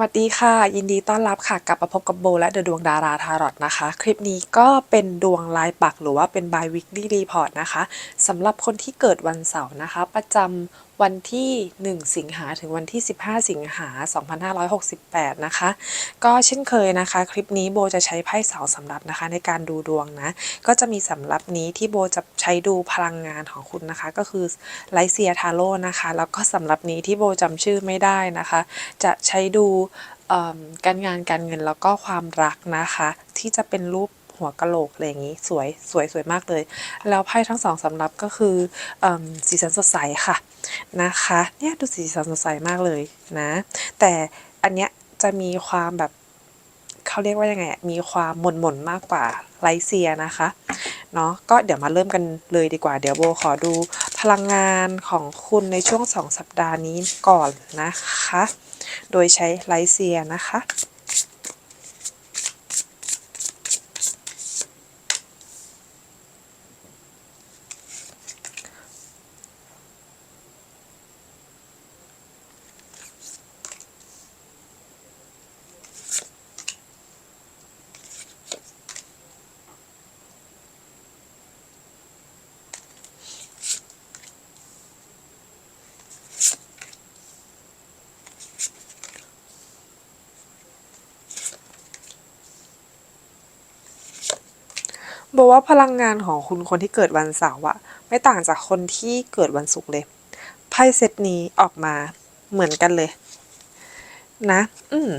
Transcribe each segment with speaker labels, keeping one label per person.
Speaker 1: วัสดีค่ะ ยินดีต้อนรับค่ะ กลับมาพบกับโบและเดอะดวงดาราทารอตนะคะ คลิปนี้ก็เป็นดวงลายปักหรือว่าเป็น by weekly report นะคะสำหรับคนที่เกิดวันเสาร์นะคะ ประจำวันที่ 1 สิงหาถึงวันที่ 15 สิงหา 2568 นะคะ ก็เช่นเคยนะคะ คลิปนี้โบจะใช้ไพ่เสองสำรับนะคะ ในการดูดวงนะ ก็จะมีสำรับนี้ที่โบจะ ช้ดูพลังงานของคุณนะคะ ก็คือไลเซียทาโร่นะคะ แล้วก็สำรับนี้ที่โบจำชื่อไม่ได้นะคะ จะใช้ดูการงานการเงินแล้วก็ความรักนะคะ ที่จะเป็นรูปหัวกะโหลกอะไรอย่างนี้สวยสวยสวยมากเลย แล้วไพ่ทั้งสองสำรับก็คืออสีสันสดใสค่ะนะคะเนี่ยดูสีสันสดใสมากเลยนะ แต่อันเนี้ยจะมีความแบบเขาเรียกว่ายังไงมีความหม่นหม่นมากกว่าไลเซียนะคะ เนาะก็เดี๋ยวมาเริ่มกันเลยดีกว่า เดี๋ยวโบขอดูพลังงานของคุณในช่วงสองสัปดาห์นี้ก่อนนะคะ โดยใช้ไลเซียนะคะ บอกว่าพลังงานของคุณคนที่เกิดวันเสาร์อะไม่ต่างจากคนที่เกิดวันศุกร์เลยไพ่เซตนี้ออกมาเหมือนกันเลย นะ อืม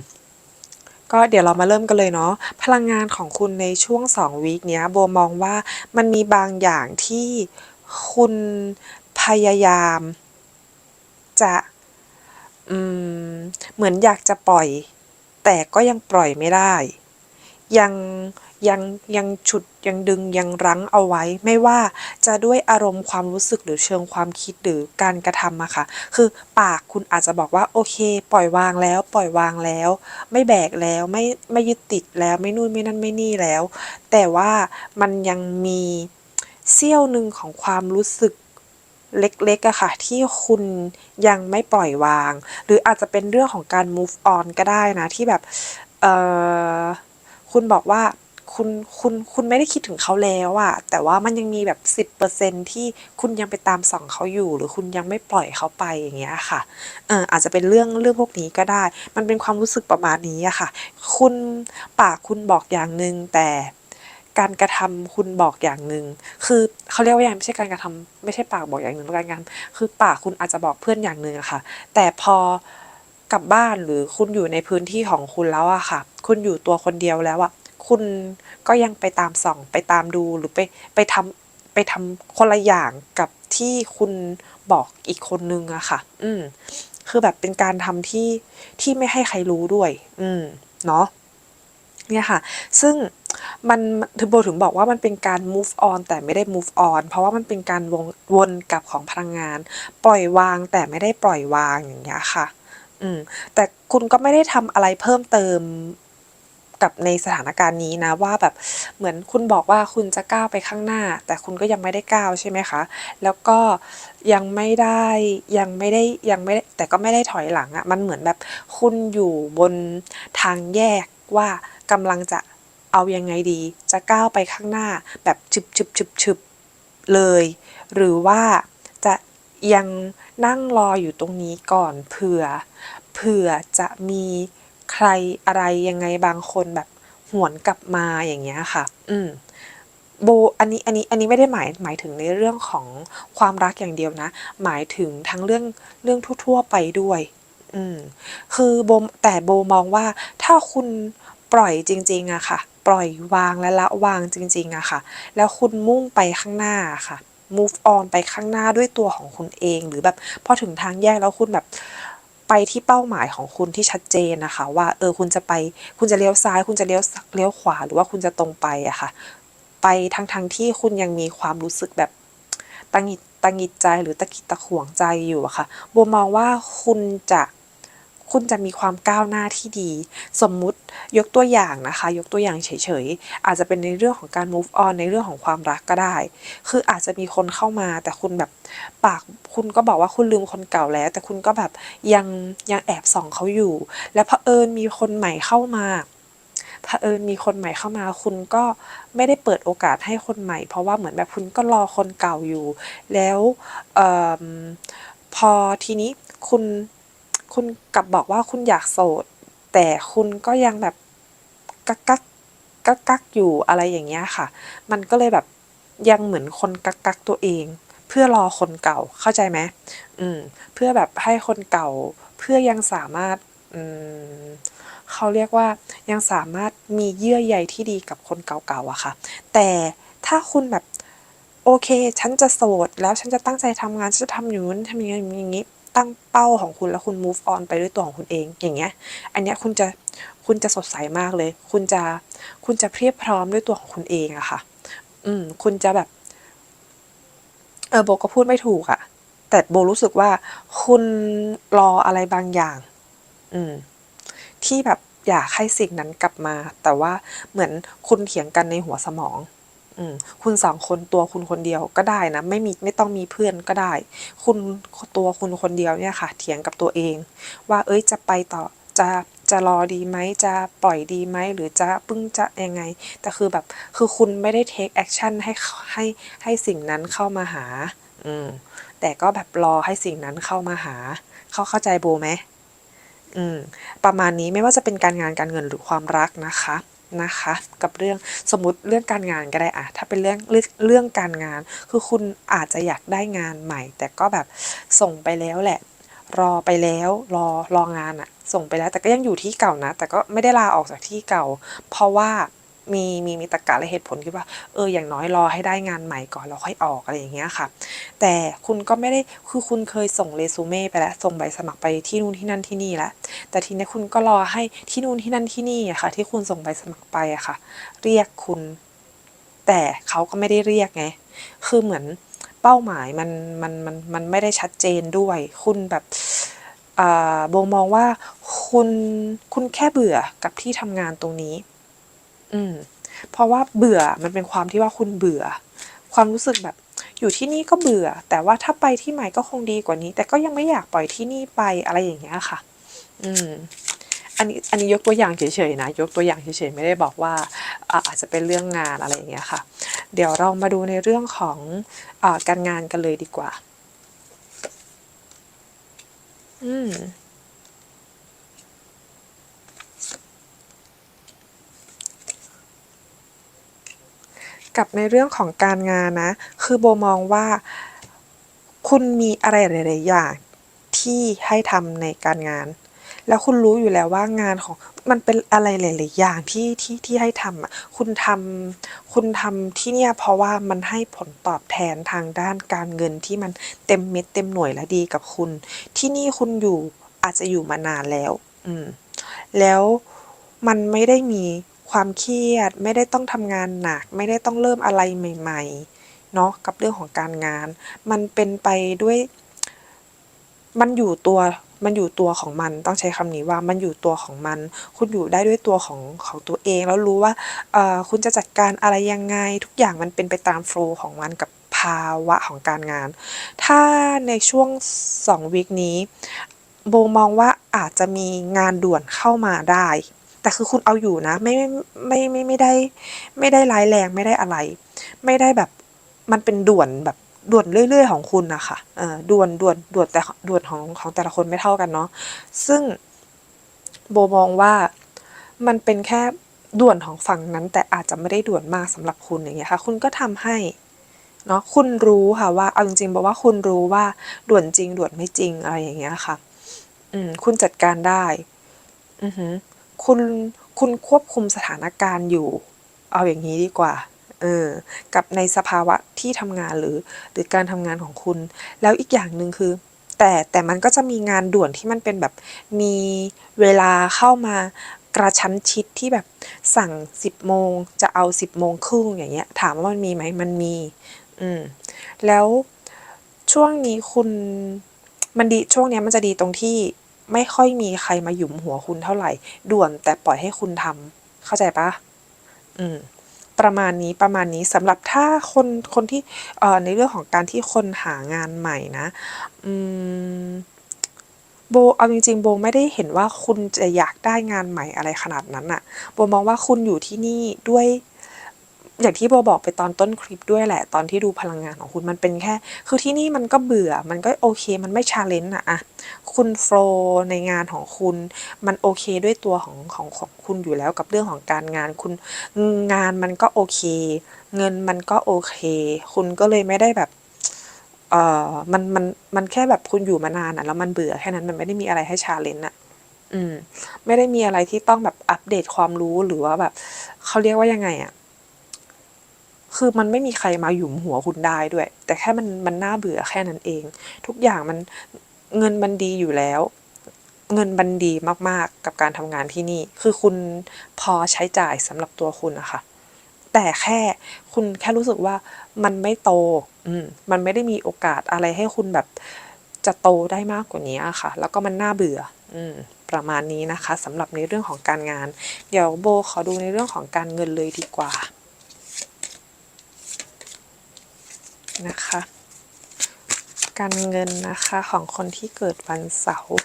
Speaker 1: ก็เดี๋ยวเรามาเริ่มกันเลยเนาะพลังงานของคุณในช่วงสองวีคเนี้ยโบมองว่ามันมีบางอย่างที่คุณพยายามจะอืมเหมือนอยากจะปล่อย แต่ก็ยังปล่อยไม่ได้ ยัง ยังยังฉุดยังดึงยังรั้งเอาไว้ ไม่ว่าจะด้วยอารมณ์ความรู้สึกหรือเชิงความคิดหรือการกระทำอะค่ะ คือปากคุณอาจจะบอกว่าโอเค ปล่อยวางแล้ว ปล่อยวางแล้ว ไม่แบกแล้วไม่ไม่ยึดติดแล้วไม่นู่นไม่นั่นไม่นี่แล้ว แต่ว่ามันยังมีเสี้ยวหนึ่งของความรู้สึกเล็กๆอะค่ะ ที่คุณยังไม่ปล่อยวาง หรืออาจจะเป็นเรื่องของการ move on ก็ได้นะ ที่แบบ เออคุณบอกว่า คุณคุณคุณไม่ได้คิดถึงเขาแล้วอะแต่ว่ามันยังมีแบบสิบเปอร์เซ็นที่คุณยังไปตามส่องเขาอยู่ หรือคุณยังไม่ปล่อยเขาไปอย่างเงี้ยค่ะเอออาจจะเป็นเรื่องเรื่องพวกนี้ก็ได้ มันเป็นความรู้สึกประมาณนี้อะค่ะ คุณปากคุณบอกอย่างหนึ่งแต่การกระทำคุณบอกอย่างหนึ่งคือเขาเรียกว่าอย่างไม่ใช่การกระทำไม่ใช่ปากบอกอย่างหนึ่งการกระทำคือปากคุณอาจจะบอกเพื่อนอย่างหนึ่งอะค่ะ แต่พอกลับบ้านหรือคุณอยู่ในพื้นที่ของคุณแล้วอะค่ะ คุณอยู่ตัวคนเดียวแล้วอะ คุณก็ยังไปตามส่องไปตามดูหรือไปไปทำไปทำคนละอย่างกับที่คุณบอกอีกคนนึงอะค่ะ อืม คือแบบเป็นการทำที่ที่ไม่ให้ใครรู้ด้วย อืม เนาะเนี่ยค่ะ ซึ่งมันถึงโบถึงบอกว่ามันเป็นการ move on แต่ไม่ได้ move on เพราะว่ามันเป็นการวงวนกลับของพลังงาน ปล่อยวางแต่ไม่ได้ปล่อยวางอย่างเงี้ยค่ะ อืม แต่คุณก็ไม่ได้ทำอะไรเพิ่มเติม กับในสถานการณ์นี้นะว่าแบบเหมือนคุณบอกว่าคุณจะก้าวไปข้างหน้า แต่คุณก็ยังไม่ได้ก้าวใช่ไหมคะ แล้วก็ยังไม่ได้ยังไม่ได้ยังไม่ได้แต่ก็ไม่ได้ถอยหลังอะ่ะมันเหมือนแบบคุณอยู่บนทางแยกว่ากำลังจะเอายังไงดี จะก้าวไปข้างหน้าแบบชึบชึบชึบชึบเลย หรือว่าจะยังนั่งรออยู่ตรงนี้ก่อนเผื่อเผื่อจะมี ใครอะไรยังไงบางคนแบบหวนกลับมาอย่างเงี้ยค่ะ อืมโบอันนี้อันนี้อันนี้ไม่ได้หมายหมายถึงในเรื่องของความรักอย่างเดียวนะ หมายถึงทั้งเรื่องเรื่องทั่ว ๆ ไปด้วย อืม คือโบแต่โบมองว่าถ้าคุณปล่อยจริง ๆอะค่ะ ปล่อยวางและละวางจริง ๆอะค่ะ แล้วคุณมุ่งไปข้างหน้าค่ะ move on ไปข้างหน้าด้วยตัวของคุณเอง หรือแบบพอถึงทางแยกแล้วคุณแบบ ไปที่เป้าหมายของคุณที่ชัดเจนนะคะ ว่าเออคุณจะไปคุณจะเลี้ยวซ้าย คุณจะเลี้ยวเลี้ยวขวาหรือว่าคุณจะตรงไปอะค่ะ ไปทั้งทั้งที่คุณยังมีความรู้สึกแบบตังหิดตังหิดใจหรือตะกิดตะขวงใจอยู่อะค่ะบัวมองว่าคุณจะ คุณจะมีความก้าวหน้าที่ดี สมมุติยกตัวอย่างนะคะ ยกตัวอย่างเฉยๆ อาจจะเป็นในเรื่องของการ move on ในเรื่องของความรักก็ได้ คืออาจจะมีคนเข้ามาแต่คุณแบบปากคุณก็บอกว่าคุณลืมคนเก่าแล้ว แต่คุณก็แบบยังยังแอบส่องเขาอยู่ และเผอิญมีคนใหม่เข้ามาเผอิญมีคนใหม่เข้ามา คุณก็ไม่ได้เปิดโอกาสให้คนใหม่ เพราะว่าเหมือนแบบคุณก็รอคนเก่าอยู่ แล้วออพอทีนี้คุณ คุณกลับบอกว่าคุณอยากโสด แต่คุณก็ยังแบบกักกักกักกักอยู่อะไรอย่างเงี้ยค่ะ มันก็เลยแบบยังเหมือนคนกักกักตัวเอง เพื่อรอคนเก่าเข้าใจไหมอืม เพื่อแบบให้คนเก่า เพื่อยังสามารถอืมเขาเรียกว่ายังสามารถมีเยื่อใยที่ดีกับคนเก่าๆอะค่ะ แต่ถ้าคุณแบบโอเค ฉันจะโสด แล้วฉันจะตั้งใจทำงานฉันจะทำอยู่นู้นทำอย่างนี้อย่างนี้ ตั้งเป้าของคุณแล้วคุณ move on ไปด้วยตัวของคุณเอง อย่างเงี้ย อันเนี้ยคุณจะคุณจะสดใสมากเลย คุณจะคุณจะเพียบพร้อมด้วยตัวของคุณเองอะค่ะ อืม คุณจะแบบ เออโบก็พูดไม่ถูกอะแต่โบรู้สึกว่า คุณรออะไรบางอย่าง อืม ที่แบบอยากให้สิ่งนั้นกลับมา แต่ว่าเหมือนคุณเถียงกันในหัวสมอง อืมคุณสองคนตัวคุณคนเดียวก็ได้นะ ไม่มีไม่ต้องมีเพื่อนก็ได้ คุณตัวคุณคนเดียวเนี่ยค่ะ เถียงกับตัวเอง ว่าเอ้ยจะไปต่อจะจะรอดีไหมจะปล่อยดีไหมหรือจะปึ้งจะยังไง แต่คือแบบคือคุณไม่ได้ take action ให้ให้ให้สิ่งนั้นเข้ามาหา อืมแต่ก็แบบรอให้สิ่งนั้นเข้ามาหา เขาเข้าใจโบไหมอืมประมาณนี้ไม่ว่าจะเป็นการงานการเงินหรือความรักนะคะ นะคะ กับเรื่องสมมติเรื่องการงานก็ได้อะถ้าเป็นเรื่องเรื่องเรื่องการงาน คือคุณอาจจะอยากได้งานใหม่ แต่ก็แบบส่งไปแล้วแหละ รอไปแล้วรอรองานอะส่งไปแล้วแต่ก็ยังอยู่ที่เก่านะ แต่ก็ไม่ได้ลาออกจากที่เก่า เพราะว่า มีมีมีตรรกะและเหตุผลที่ว่าเอออย่างน้อยรอให้ได้งานใหม่ก่อนแล้วค่อยออกอะไรอย่างเงี้ยค่ะ แต่คุณก็ไม่ได้คือคุณเคยส่งเรซูเม่ไปแล้วส่งใบสมัครไปที่นู่นที่นั่นที่นี่แล้วแต่ทีนี้คุณก็รอให้ที่นู่นที่นั่นที่นี่อะค่ะ ที่คุณส่งใบสมัครไปอะค่ะ เรียกคุณ แต่เขาก็ไม่ได้เรียกไงคือเหมือนเป้าหมายมันมันมันมันไม่ได้ชัดเจนด้วย คุณแบบอ่าโบมองว่าคุณคุณแค่เบื่อกับที่ทำงานตรงนี้ อืม เพราะว่าเบื่อมันเป็นความที่ว่าคุณเบื่อ ความรู้สึกแบบ อยู่ที่นี่ก็เบื่อ แต่ว่าถ้าไปที่ใหม่ก็คงดีกว่านี้ แต่ก็ยังไม่อยากปล่อยที่นี่ไปอะไรอย่างเงี้ยค่ะ อืมอันนี้อันนี้ยกตัวอย่างเฉยๆนะ ยกตัวอย่างเฉยๆไม่ได้บอกว่าอาจจะเป็นเรื่องงานอะไรอย่างเงี้ยค่ะ เดี๋ยวเรามาดูในเรื่องของอการงานกันเลยดีกว่า อืม กับในเรื่องของการงานนะ คือโบมองว่าคุณมีอะไรหลาย ๆ อย่างที่ให้ทำในการงาน แล้วคุณรู้อยู่แล้วว่างานของมันเป็นอะไรหลาย ๆ อย่างที่ที่ที่ให้ทำอะคุณทำคุณทำที่เนี่ยเพราะว่ามันให้ผลตอบแทนทางด้านการเงินที่มันเต็มเม็ดเต็มหน่วยและดีกับคุณ ที่นี่คุณอยู่อาจจะอยู่มานานแล้ว อืม แล้วมันไม่ได้มี ความเครียด ไม่ได้ต้องทำงานหนัก ไม่ได้ต้องเริ่มอะไรใหม่ ๆ เนาะกับเรื่องของการงาน มันเป็นไปด้วย มันอยู่ตัวมันอยู่ตัวของมันต้องใช้คำนี้ว่ามันอยู่ตัวของมัน คุณอยู่ได้ด้วยตัวของของตัวเอง แล้วรู้ว่าเออคุณจะจัดการอะไรยังไง ทุกอย่างมันเป็นไปตามโฟล์ของมันกับภาวะของการงาน ถ้าในช่วงสองวีคนี้ โบมองว่าอาจจะมีงานด่วนเข้ามาได้ แต่คือคุณเอาอยู่นะไม่ไม่ไม่ไม่ไม่ได้ ไม่ได้ร้ายแรงไม่ได้อะไร ไม่ได้แบบมันเป็นด่วนแบบด่วนเรื่อย ๆ ของคุณนะค่ะเออด่วนด่วนด่วนแต่ด่วนของของแต่ละคนไม่เท่ากันเนาะซึ่งโบมองว่ามันเป็นแค่ด่วนของฝั่งนั้น แต่อาจจะไม่ได้ด่วนมากสำหรับคุณอย่างเงี้ยค่ะ คุณก็ทำให้เนาะคุณรู้ค่ะว่าเอาจริงๆบอกว่าคุณรู้ว่าด่วนจริงด่วนไม่จริงอะไรอย่างเงี้ยค่ะ อืม คุณจัดการได้ อือหือ คุณคุณควบคุมสถานการณ์อยู่ เอาอย่างนี้ดีกว่าเออกับในสภาวะที่ทำงานหรือ หรือการทำงานของคุณ แล้วอีกอย่างหนึ่งคือ แต่แต่มันก็จะมีงานด่วนที่มันเป็นแบบมีเวลาเข้ามากระชั้นชิดที่แบบสั่งสิบโมงจะเอาสิบโมงครึ่งอย่างเงี้ย ถามว่ามันมีไหมมันมี อืม แล้วช่วงนี้คุณมันดีช่วงนี้มันจะดีตรงที่ ไม่ค่อยมีใครมาหยุมหัวคุณเท่าไหร่ ด่วนแต่ปล่อยให้คุณทำเข้าใจปะอืม ประมาณนี้ประมาณนี้สำหรับถ้าคนคนที่เอ่อในเรื่องของการที่คนหางานใหม่นะ อืมโบเอาจริงๆโบไม่ได้เห็นว่าคุณจะอยากได้งานใหม่อะไรขนาดนั้นอะโบมองว่าคุณอยู่ที่นี่ด้วย อย่างที่โบบอกไปตอนต้นคลิปด้วยแหละ ตอนที่ดูพลังงานของคุณมันเป็นแค่ คือที่นี่มันก็เบื่อมันก็โอเค มันไม่ชาเลนจ์อะอะคุณโฟล์ในงานของคุณ มันโอเคด้วยตัวของของของคุณอยู่แล้วกับเรื่องของการงานคุณงานมันก็โอเค เงินมันก็โอเค คุณก็เลยไม่ได้แบบเออมันมันมันแค่แบบคุณอยู่มานานอะแล้วมันเบื่อแค่นั้นมันไม่ได้มีอะไรให้ชาเลนจ์อะอืม ไม่ได้มีอะไรที่ต้องแบบอัปเดตความรู้หรือว่าแบบเขาเรียกว่ายังไงอะ คือมันไม่มีใครมาหยุมหัวคุณได้ด้วย แต่แค่มันมันน่าเบื่อแค่นั้นเอง ทุกอย่างมันเงินมันดีอยู่แล้ว เงินมันดีมากๆกับการทำงานที่นี่ คือคุณพอใช้จ่ายสำหรับตัวคุณอะค่ะแต่แค่คุณแค่รู้สึกว่ามันไม่โต อืมมันไม่ได้มีโอกาสอะไรให้คุณแบบจะโตได้มากกว่านี้อะค่ะ แล้วก็มันน่าเบื่อ อืมประมาณนี้นะคะสำหรับในเรื่องของการงาน เดี๋ยวโบขอดูในเรื่องของการเงินเลยดีกว่า นะคะ การเงินนะคะของคนที่เกิดวันเสาร์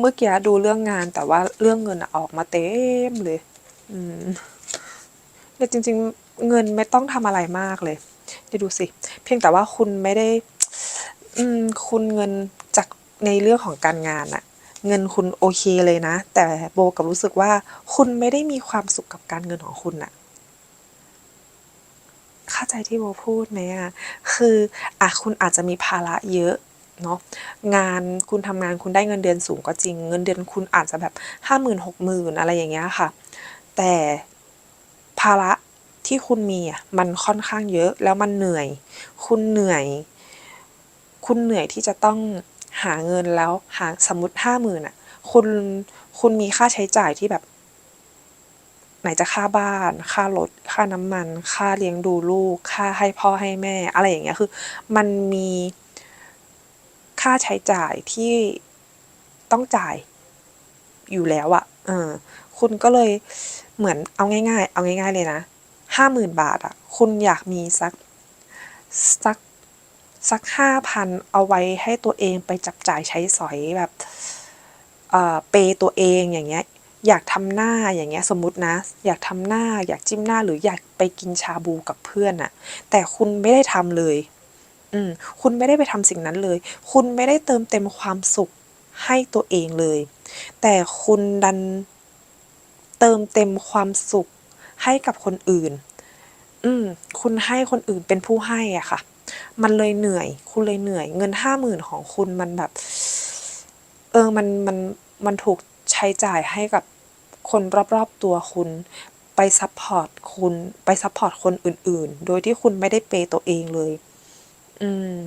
Speaker 1: เมื่อกี้ดูเรื่องงานแต่ว่าเรื่องเงินออกมาเต็มเลย อืมแต่จริง ๆ เงินไม่ต้องทำอะไรมากเลยเดี๋ยวดูสิ เพียงแต่ว่าคุณไม่ได้ อืม คุณเงินจากในเรื่องของการงานอะ เงินคุณโอเคเลยนะ แต่โบกับรู้สึกว่าคุณไม่ได้มีความสุขกับการเงินของคุณอะเข้าใจที่โบพูดไหมอะคืออะคุณอาจจะมีภาระเยอะเนาะงานคุณทำงานคุณได้เงินเดือนสูงก็จริง เงินเดือนคุณอาจจะแบบห้าหมื่นหกหมื่นอะไรอย่างเงี้ยค่ะ แต่ภาระที่คุณมีอะมันค่อนข้างเยอะแล้วมันเหนื่อย คุณเหนื่อย คุณเหนื่อยที่จะต้อง หาเงินแล้วหาสมมติห้าหมื่นอะ คุณคุณมีค่าใช้จ่ายที่แบบ ไหนจะค่าบ้าน ค่ารถ ค่าน้ำมัน ค่าเลี้ยงดูลูก ค่าให้พ่อให้แม่ อะไรอย่างเงี้ยคือ มันมีค่าใช้จ่ายที่ต้องจ่ายอยู่แล้วอะเออ คุณก็เลยเหมือนเอาง่าย ๆ เอาง่าย ๆ เลยนะห้าหมื่นบาทอะคุณอยากมีสักสัก สักห้าพันเอาไว้ให้ตัวเองไปจับจ่ายใช้สอยแบบเอ่อเปย์ตัวเองอย่างเงี้ยอยากทำหน้าอย่างเงี้ยสมมตินะ อยากทำหน้าอยากจิ้มหน้าหรืออยากไปกินชาบูกับเพื่อนอะแต่คุณไม่ได้ทำเลย อืมคุณไม่ได้ไปทำสิ่งนั้นเลย คุณไม่ได้เติมเต็มความสุขให้ตัวเองเลย แต่คุณดันเติมเต็มความสุขให้กับคนอื่น อืมคุณให้คนอื่นเป็นผู้ให้อะค่ะ มันเลยเหนื่อย คุณเลยเหนื่อย เงินห้าหมื่นของคุณมันแบบ เออมันมันมันถูกใช้จ่ายให้กับคนรอบๆตัวคุณ ไปซัพพอร์ตคุณไปซัพพอร์ตคนอื่น ๆ โดยที่คุณไม่ได้เปย์ตัวเองเลย อืม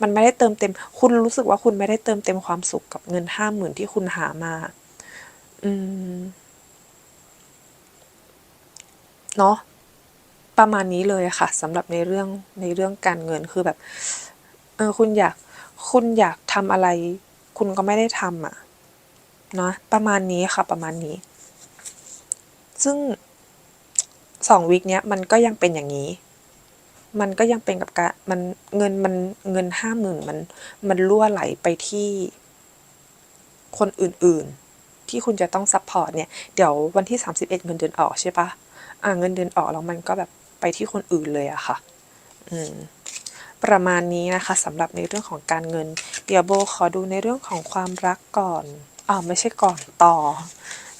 Speaker 1: มันไม่ได้เติมเต็ม คุณรู้สึกว่าคุณไม่ได้เติมเต็มความสุขกับเงินห้าหมื่นที่คุณหามา อืม เนาะ ประมาณนี้เลยค่ะสำหรับในเรื่องในเรื่องการเงินคือแบบเออคุณอยากคุณอยากทำอะไร คุณก็ไม่ได้ทำอะเนาะประมาณนี้ค่ะประมาณนี้ ซึ่งสองวีคเนี้ยมันก็ยังเป็นอย่างนี้ มันก็ยังเป็นกับการมันเงินมันเงินห้าหมื่นมันมันรั่วไหลไปที่คนอื่นๆ ที่คุณจะต้องซัพพอร์ตเนี่ย เดี๋ยววันที่สามสิบเอ็ดเงินเดือนออกใช่ปะอ่าเงินเดือนออกแล้วมันก็แบบ ไปที่คนอื่นเลยอะค่ะ อืมประมาณนี้นะคะสำหรับในเรื่องของการเงินเดี๋ยวโบขอดูในเรื่องของความรักก่อนอ่าไม่ใช่ก่อนต่อ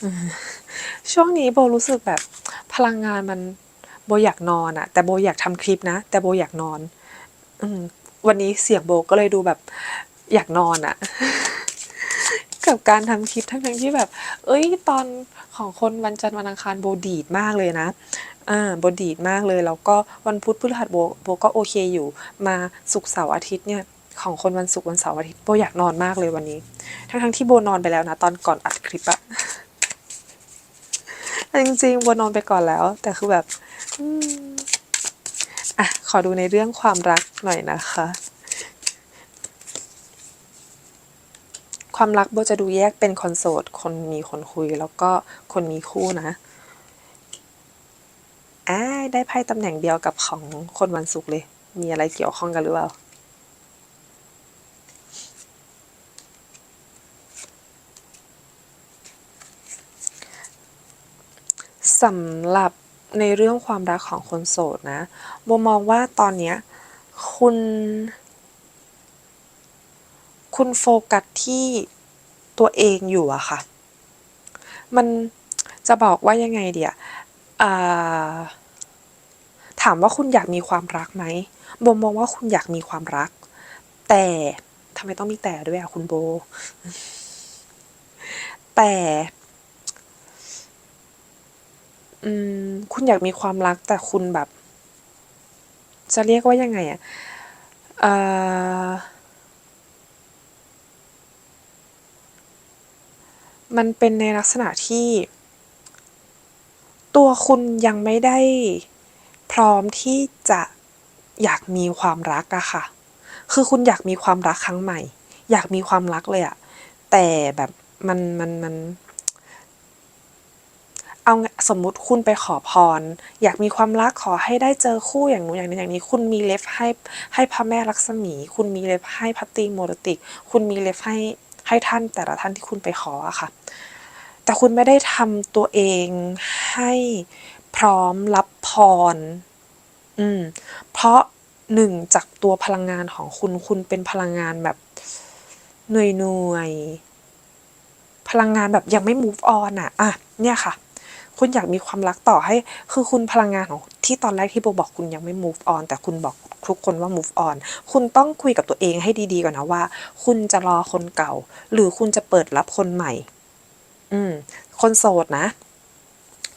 Speaker 1: อช่วงนี้โบรู้สึกแบบพลังงานมันโบอยากนอนอะแต่โบอยากทำคลิปนะ แต่โบอยากนอนอืมวันนี้เสียงโบก็เลยดูแบบอยากนอนอะกับการทำคลิปทั้งๆที่แบบ เอ้ย ตอนของคนวันจันทร์วันอังคารโบดีดมากเลยนะ อ่าโบดีดมากเลย แล้วก็วันพุธพฤหัสโบโบก็โอเคอยู่ มาศุกร์เสาร์อาทิตย์เนี่ยของคนวันศุกร์วันเสาร์อาทิตย์โบอยากนอนมากเลยวันนี้ ทั้งๆที่โบนอนไปแล้วนะ ตอนก่อนอัดคลิปอะจริงๆโบนอนไปก่อนแล้ว แต่คือแบบอะขอดูในเรื่องความรักหน่อยนะคะ ความรักโบจะดูแยกเป็นคนโสด คนมีคนคุยแล้วก็คนมีคู่นะ อ่าได้ไพ่ตำแหน่งเดียวกับของคนวันศุกร์เลย มีอะไรเกี่ยวข้องกันหรือเปล่าสำหรับในเรื่องความรักของคนโสดนะโบมองว่าตอนเนี้ยคุณ คุณโฟกัสที่ตัวเองอยู่อะค่ะ มันจะบอกว่ายังไงเดียอ่า ถามว่าคุณอยากมีความรักไหมโบมองว่าคุณอยากมีความรัก แต่ทำไมต้องมีแต่ด้วยอะคุณโบ แต่คุณอยากมีความรัก แต่คุณแบบ จะเรียกว่ายังไงอะเอ่อมันเป็นในลักษณะที่ ตัวคุณยังไม่ได้พร้อมที่จะอยากมีความรักอะค่ะ คือคุณอยากมีความรักครั้งใหม่ อยากมีความรักเลยอะแต่แบบมันมันมันเอาสมมุติคุณไปขอพร อยากมีความรักขอให้ได้เจอคู่อย่างนู้นอย่างนี้อย่างนี้ คุณมีเล็บให้ให้พระแม่ลักษมี คุณมีเล็บให้พระตรีโมรติก คุณมีเล็บให้ให้ท่านแต่ละท่านที่คุณไปขออะค่ะ แต่คุณไม่ได้ทำตัวเองให้พร้อมรับพร อืม เพราะหนึ่งจากตัวพลังงานของคุณ คุณเป็นพลังงานแบบเหนื่อยพลังงานแบบยังไม่ move on อะ อะ เนี่ยค่ะ คุณอยากมีความรักต่อให้ คือคุณพลังงานของที่ตอนแรกที่โบบอกคุณยังไม่ move on แต่คุณบอกทุกคนว่า move on คุณต้องคุยกับตัวเองให้ดีๆก่อนนะว่า คุณจะรอคนเก่า หรือคุณจะเปิดรับคนใหม่ อืม คนโสดนะ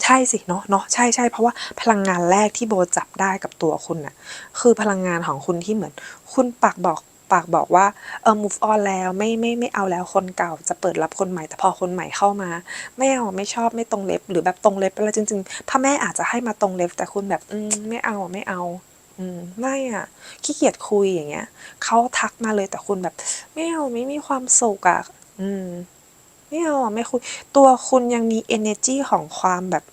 Speaker 1: ใช่สิเนาะเนาะใช่ใช่เพราะว่าพลังงานแรกที่โบจับได้กับตัวคุณน่ะ คือพลังงานของคุณที่เหมือน คุณปากบอกปากบอกว่าเออ move on แล้วไม่ไม่ไม่เอาแล้วคนเก่าจะเปิดรับคนใหม่แต่พอคนใหม่เข้ามา ไม่เอาไม่ชอบไม่ตรงเล็บ หรือแบบตรงเล็บไปแล้วจริงๆพระแม่อาจจะให้มาตรงเล็บ แต่คุณแบบอืมไม่เอาไม่เอา อืมไม่อะขี้เกียจคุยอย่างเงี้ยเขาทักมาเลยแต่คุณแบบ ไม่เอาไม่มีความสุขอะ อืม ไม่เอาอะไม่คุยตัวคุณยังมี energy ของความแบบ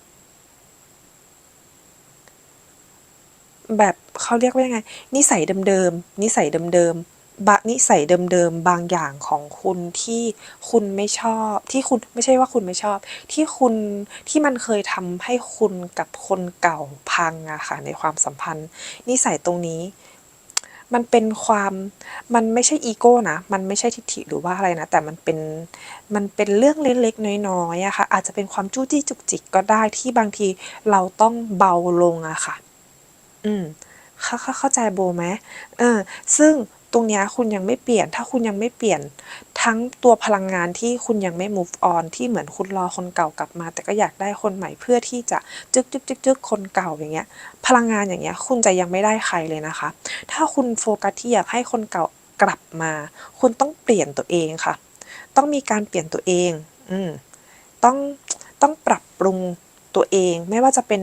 Speaker 1: แบบเขาเรียกว่ายังไง นิสัยเดิมๆนิสัยเดิมๆบะนิสัยเดิมๆบางอย่างของคุณที่คุณไม่ชอบ ที่คุณไม่ใช่ว่าคุณไม่ชอบ ที่คุณที่มันเคยทำให้คุณกับคนเก่าพังอะค่ะในความสัมพันธ์ นิสัยตรงนี้ มันเป็นความมันไม่ใช่อีโก้นะมันไม่ใช่ทิฐิหรือว่าอะไรนะ แต่มันเป็นมันเป็นเรื่องเล็กๆน้อยๆอะค่ะ อาจจะเป็นความจู้จี้จุกจิกก็ได้ที่บางทีเราต้องเบาลงอะค่ะ อืมเข้าเข้าเข้าใจโบไหมเออซึ่ง ตรงนี้คุณยังไม่เปลี่ยน ถ้าคุณยังไม่เปลี่ยนทั้งตัวพลังงานที่คุณยังไม่ move on ที่เหมือนคุณรอคนเก่ากลับมา แต่ก็อยากได้คนใหม่เพื่อที่จะจึกจึกจึกจึกคนเก่าอย่างเงี้ย พลังงานอย่างเงี้ยคุณจะยังไม่ได้ใครเลยนะคะ ถ้าคุณโฟกัสที่อยากให้คนเก่ากลับมา คุณต้องเปลี่ยนตัวเองค่ะ ต้องมีการเปลี่ยนตัวเอง อืมต้องต้องปรับปรุงตัวเอง ไม่ว่าจะเป็น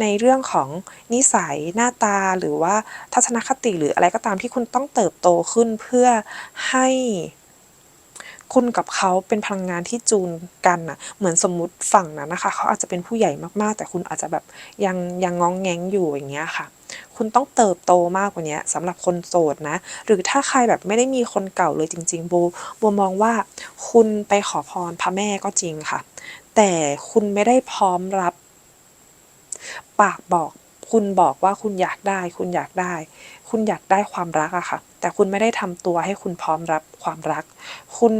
Speaker 1: ในเรื่องของนิสัยหน้าตาหรือว่าทัศนคติหรืออะไรก็ตามที่คุณต้องเติบโตขึ้นเพื่อให้คุณกับเขาเป็นพลังงานที่จูนกันน่ะเหมือนสมมุติฝั่งนั้นนะคะ เขาอาจจะเป็นผู้ใหญ่มากๆ แต่คุณอาจจะแบบยังยังงองแงงอยู่อย่างเงี้ยค่ะ คุณต้องเติบโตมากกว่านี้สำหรับคนโสดนะ หรือถ้าใครแบบไม่ได้มีคนเก่าเลยจริงๆโบโบมองว่าคุณไปขอพรพระแม่ก็จริงค่ะ แต่คุณไม่ได้พร้อมรับ ปากบอก คุณบอกว่าคุณอยากได้ คุณอยากได้ คุณอยากได้ความรักอะค่ะ แต่คุณไม่ได้ทำตัวให้คุณพร้อมรับความรัก คุณ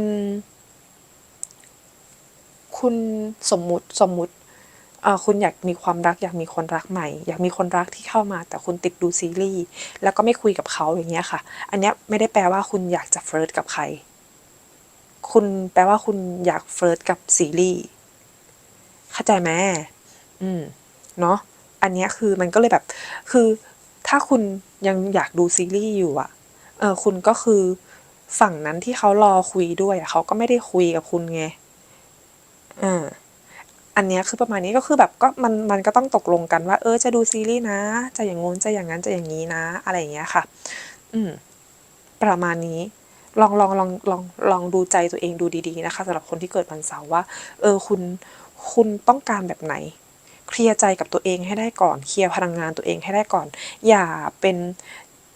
Speaker 1: คุณสมมุติสมมุติคุณอยากมีความรักอยากมีคนรักใหม่ อยากมีคนรักที่เข้ามา แต่คุณติดดูซีรีส์แล้วก็ไม่คุยกับเขาอย่างเงี้ยค่ะ อันเนี้ยไม่ได้แปลว่าคุณอยากจะเฟิร์ตกับใคร คุณแปลว่าคุณอยากเฟิร์ตกับซีรีส์เข้าใจไหมอืม เนาะ อันนี้คือมันก็เลยแบบ คือถ้าคุณยังอยากดูซีรีส์อยู่อะเออคุณก็คือฝั่งนั้นที่เขารอคุยด้วยเขาก็ไม่ได้คุยกับคุณไงเอออันนี้คือประมาณนี้ก็คือแบบก็มันมันก็ต้องตกลงกันว่า เออจะดูซีรีส์นะ จะอย่างงู้นจะอย่างนั้นจะอย่างนี้นะ อะไรอย่างเงี้ยค่ะ อืม ประมาณนี้ ลองลองลองลองลองดูใจตัวเองดูดีๆนะคะสำหรับคนที่เกิดวันเสาร์ว่า เออคุณคุณต้องการแบบไหน เคลียร์ใจกับตัวเองให้ได้ก่อน เคลียร์พลังงานตัวเองให้ได้ก่อน อย่าเป็น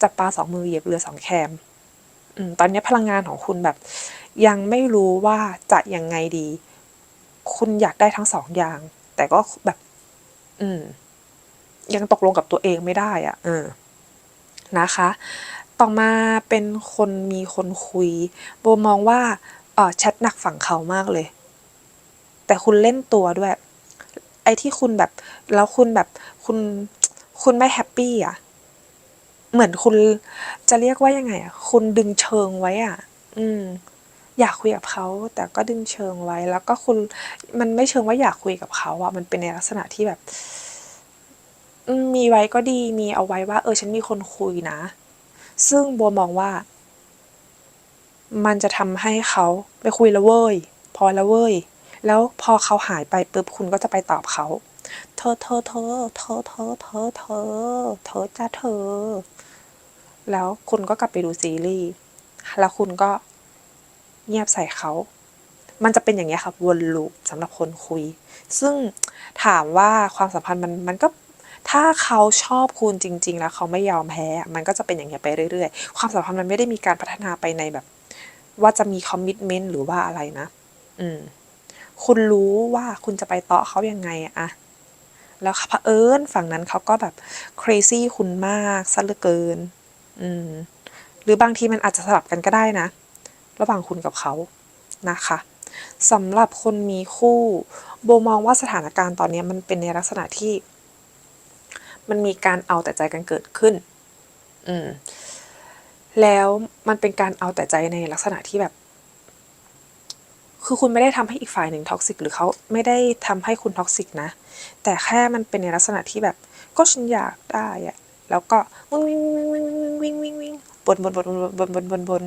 Speaker 1: จับปลาสองมือเหยียบเรือสองแคมตอนนี้พลังงานของคุณแบบ ยังไม่รู้ว่าจะยังไงดี คุณอยากได้ทั้งสองอย่าง แต่ก็แบบ อืม ยังตกลงกับตัวเองไม่ได้อะ่ะ เออ นะคะต่อมาเป็นคนมีคนคุย โบมองว่าเออแชทหนักฝั่งเขามากเลย แต่คุณเล่นตัวด้วย อ้ที่คุณแบบ แล้วคุณแบบคุณคุณไม่แฮปปี้อะ เหมือนคุณจะเรียกว่ายังไงอะ คุณดึงเชิงไว้อะ อืม อยากคุยกับเขาแต่ก็ดึงเชิงไว้ แล้วก็คุณ มันไม่เชิงว่าอยากคุยกับเขาอะ มันเป็นในลักษณะที่แบบมีไว้ก็ดี มีเอาไว้ว่า เออ ฉันมีคนคุยนะ ซึ่งบัวมองว่า มันจะทำให้เขาไปคุยล้วเว้ย พอล้วเว้ย แล้วพอเขาหายไปปุ๊บคุณก็จะไปตอบเขาเธอเธอเธอเธอเธอเธอเธอเธอจ้าเธอ แล้วคุณก็กลับไปดูซีรีส์แล้วคุณก็เงียบใส่เขา มันจะเป็นอย่างเงี้ยครับวนลูปสำหรับคนคุย ซึ่งถามว่าความสัมพันธ์มันมันก็ถ้าเขาชอบคุณจริง ๆ แล้วเขาไม่ยอมแพ้ มันก็จะเป็นอย่างเงี้ยไปเรื่อยๆ ความสัมพันธ์มันไม่ได้มีการพัฒนาไปในแบบ ว่าจะมีคอมมิชเมนต์หรือว่าอะไรนะ อืม คุณรู้ว่าคุณจะไปเตาะเขายังไงอะแล้วเผอิญฝั่งนั้นเขาก็แบบ crazy คุณมากซะเหลือเกิน อืม หรือบางทีมันอาจจะสลับกันก็ได้นะ ระหว่างคุณกับเขานะคะสำหรับคนมีคู่ โบมองว่าสถานการณ์ตอนนี้มันเป็นในลักษณะที่ มันมีการเอาแต่ใจกันเกิดขึ้น อืม แล้วมันเป็นการเอาแต่ใจในลักษณะที่แบบ คือคุณไม่ได้ทำให้อีกฝ่ายหนึ่งท็อกซิกหรือเขาไม่ได้ทำให้คุณท็อกซิกนะ แต่แค่มันเป็นในลักษณะที่แบบ ก็ฉันอยากได้อะแล้วก็วิ่งวิ่งวิ่งวิ่งวิ่งวิ่งวิ่งบนบนบนบนบนบนบนบน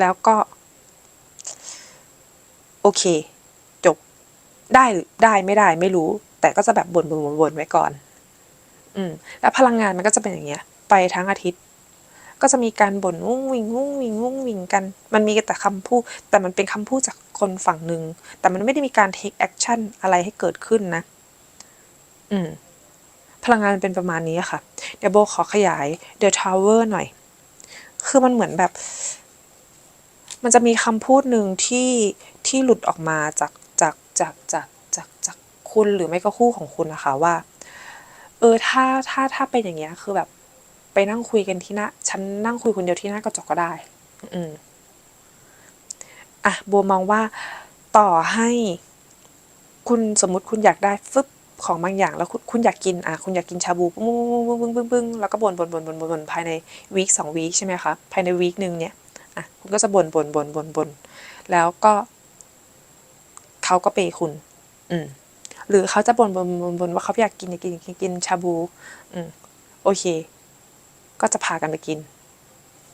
Speaker 1: แล้วก็ โอเค จบได้หรือได้ไม่ได้ไม่รู้ แต่ก็จะแบบบนบนบนบนไว้ก่อน อืม แล้วพลังงานมันก็จะเป็นอย่างเงี้ย ไปทั้งอาทิตย์ ก็จะมีการบ่นงุ้งวิงงุ้งวิงงุ้งวิงกัน มันมีแต่คำพูด แต่มันเป็นคำพูดจากคนฝั่งหนึ่ง แต่มันไม่ได้มีการ take action อะไรให้เกิดขึ้นนะ อืม พลังงานเป็นประมาณนี้ค่ะ เดี๋ยวโบขอขยาย The Tower หน่อย คือมันเหมือนแบบ มันจะมีคำพูดหนึ่งที่ที่หลุดออกมาจากจากจากจากจากจากคุณหรือไม่ก็คู่ของคุณนะคะว่า เออถ้าถ้าถ้าเป็นอย่างเงี้ยคือแบบ ไปนั่งคุยกันที่หน้าฉันนั่งคุยคนเดียวที่หน้ากระจกก็ได้ อืมอะบัวมองว่าต่อให้ คุณสมมุติคุณอยากได้ฟึบของบางอย่างแล้วคุณคุณอยากกินอะคุณอยากกินชาบูปึ้งปึ้งปึ้งปึ้งปึ้งแล้วก็บ่นบ่นบ่นบ่นบ่นบ่นภายในวีคสองวีคใช่ไหมคะภายในวีคหนึ่งเนี่ยอะคุณก็จะบ่นบ่นบ่นบ่นบ่นแล้วก็เขาก็เปย์คุณ อืมหรือเขาจะบ่นบ่นบ่นบ่นว่าเขาอยากกินอยากกินอยากกินกินชาบู อืมโอเค ก็จะพากันไปกิน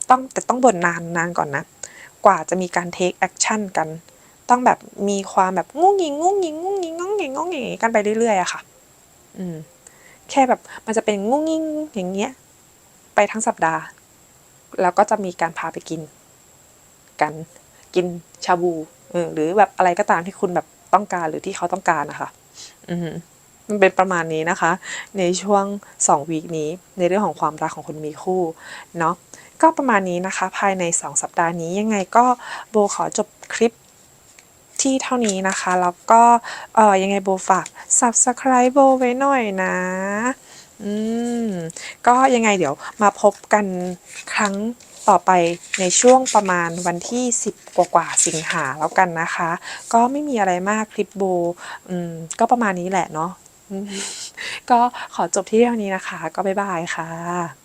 Speaker 1: ต้องแต่ต้องบ่นนานนานก่อนนะ กว่าจะมีการ take action กัน ต้องแบบมีความแบบงุ้งงิงงุ้งงิงงุ้งงิงงุ้งงิงงุ้งงิงกันไปเรื่อยๆอะค่ะ อืม แค่แบบมันจะเป็นงุ้งงิงอย่างเงี้ย ไปทั้งสัปดาห์ แล้วก็จะมีการพาไปกิน กันกินชาบูเออหรือแบบอะไรก็ตามที่คุณแบบต้องการหรือที่เขาต้องการนะคะ อืม มันเป็นประมาณนี้นะคะ ในช่วง2วีคนี้ในเรื่องของความรักของคนมีคู่เนาะก็ประมาณนี้นะคะ ภายใน 2 สัปดาห์นี้ยังไงก็โบขอจบคลิปที่เท่านี้นะคะ แล้วก็เอ่อยังไงโบฝาก subscribe โบไว้หน่อยนะอืมก็ยังไงเดี๋ยวมาพบกันครั้งต่อไปในช่วงประมาณวันที่ 10 กว่ากว่าสิงหาแล้วกันนะคะ ก็ไม่มีอะไรมากคลิปโบ อืม ก็ประมาณนี้แหละเนาะ ก็ขอจบที่เท่านี้นะคะ ก็บ๊ายบายค่ะ